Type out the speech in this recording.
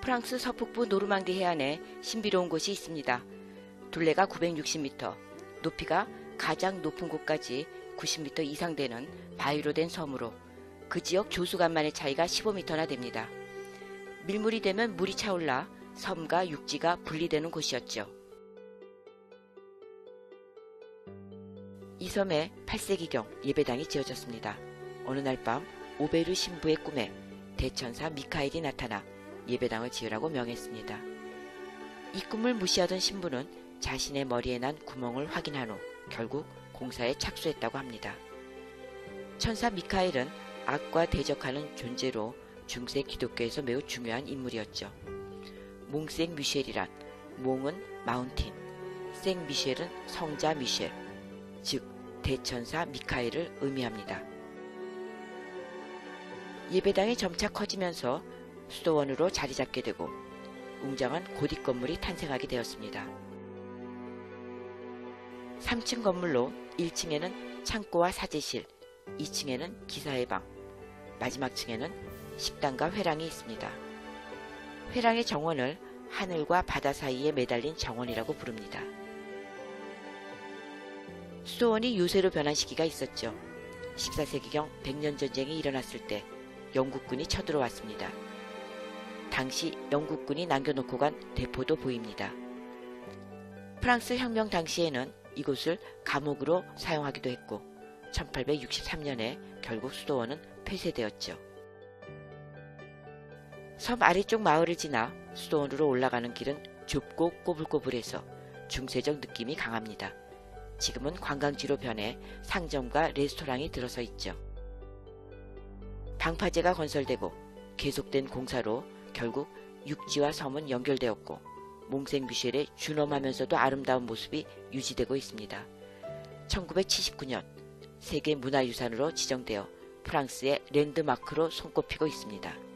프랑스 서북부 노르망디 해안에 신비로운 곳이 있습니다. 둘레가 960m, 높이가 가장 높은 곳까지 90m 이상 되는 바위로 된 섬으로 그 지역 조수간만의 차이가 15m나 됩니다. 밀물이 되면 물이 차올라 섬과 육지가 분리되는 곳이었죠. 이 섬에 8세기경 예배당이 지어졌습니다. 어느 날 밤 오베르 신부의 꿈에 대천사 미카엘이 나타나 예배당을 지으라고 명했습니다. 이 꿈을 무시하던 신부는 자신의 머리에 난 구멍을 확인한 후 결국 공사에 착수했다고 합니다. 천사 미카엘은 악과 대적하는 존재로 중세 기독교에서 매우 중요한 인물이었죠. 몽생 미셸이란 몽은 마운틴, 생 미셸은 성자 미셸, 즉 대천사 미카엘을 의미합니다. 예배당이 점차 커지면서 수도원으로 자리 잡게 되고 웅장한 고딕 건물이 탄생하게 되었습니다. 3층 건물로 1층에는 창고와 사제실, 2층에는 기사의 방, 마지막 층에는 식당과 회랑이 있습니다. 회랑의 정원을 하늘과 바다 사이에 매달린 정원이라고 부릅니다. 수도원이 요새로 변한 시기가 있었죠. 14세기경 백년 전쟁이 일어났을 때 영국군이 쳐들어왔습니다. 당시 영국군이 남겨놓고 간 대포도 보입니다. 프랑스 혁명 당시에는 이곳을 감옥으로 사용하기도 했고 1863년에 결국 수도원은 폐쇄되었죠. 섬 아래쪽 마을을 지나 수도원으로 올라가는 길은 좁고 꼬불꼬불해서 중세적 느낌이 강합니다. 지금은 관광지로 변해 상점과 레스토랑이 들어서 있죠. 방파제가 건설되고 계속된 공사로 결국 육지와 섬은 연결되었고 몽생미셸의 준엄하면서도 아름다운 모습이 유지되고 있습니다. 1979년 세계문화유산으로 지정되어 프랑스의 랜드마크로 손꼽히고 있습니다.